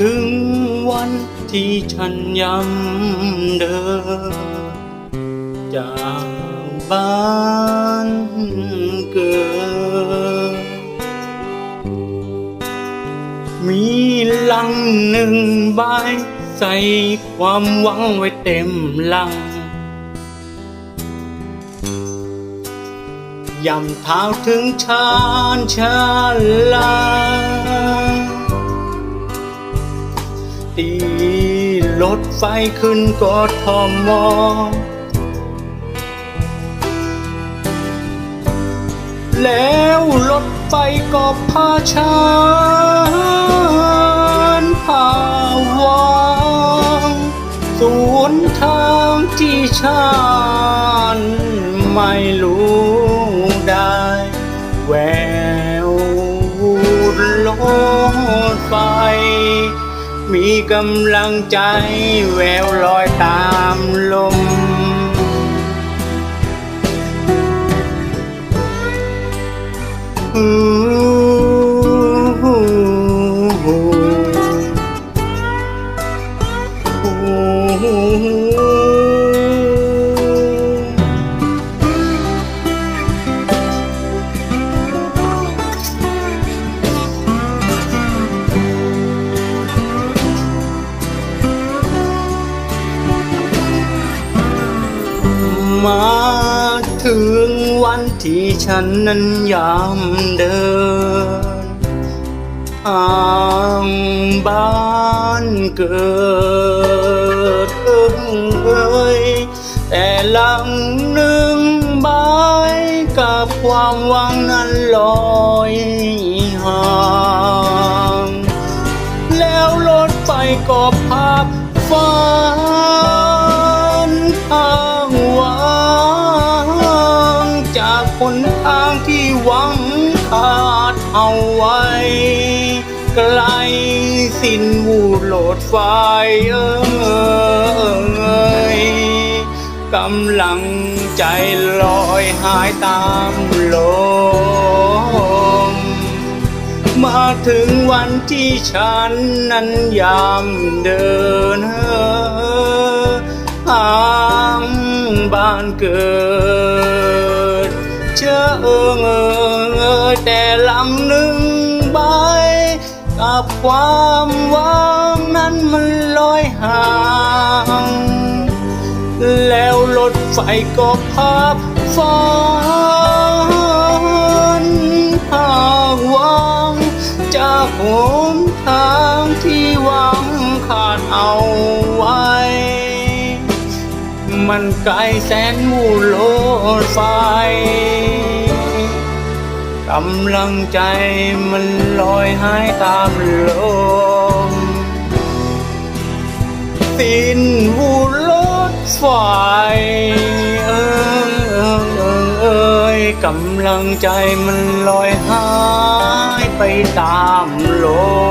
ถึงวันที่ฉันย้ำเดินจากบ้านเกิด มีลังหนึ่งใบใส่ความหวังไว้เต็มลังยำเท้าถึงชานชาลา ถไฟขึ้นกอดทอมมอแล้วรถไฟก็พาฉันพาวางสวนทางที่ฉันไม่รู้ได้แววรถไฟ มีกำลังใจแววลอยตามลม มาถึงวันที่ฉันนั้นยามเดินทางบ้านเกิดเอิงเอ้ยแต่หลังหนึ่งใบกับความหวังนั้นลอยห่าง แล้วรถไฟก็พ จากคนทางที่หวังขาดเอาไว้ ไกลสิ้นวูดโหลดไฟเอ้ยกำลังใจลอยหายตามลมมาถึงวันที่ฉันนั้นยามเดินเฮอทางบ้านเกิด เชื่อเอิงเอิงอแต่ลำหนึ่งใบกับความหวังนั้นมันลอยห่าง แล้วรถไฟก็พับฝันหากวังจากหนทางที่หวังขาดเอาไว้ มันไกลแสนวูโลดไฟ กำลังใจมันลอยหายตามลมสิ้นวูรถไฟเอิงเอิงเอิงเอ้ยกำลังใจมันลอยหายไปตามลม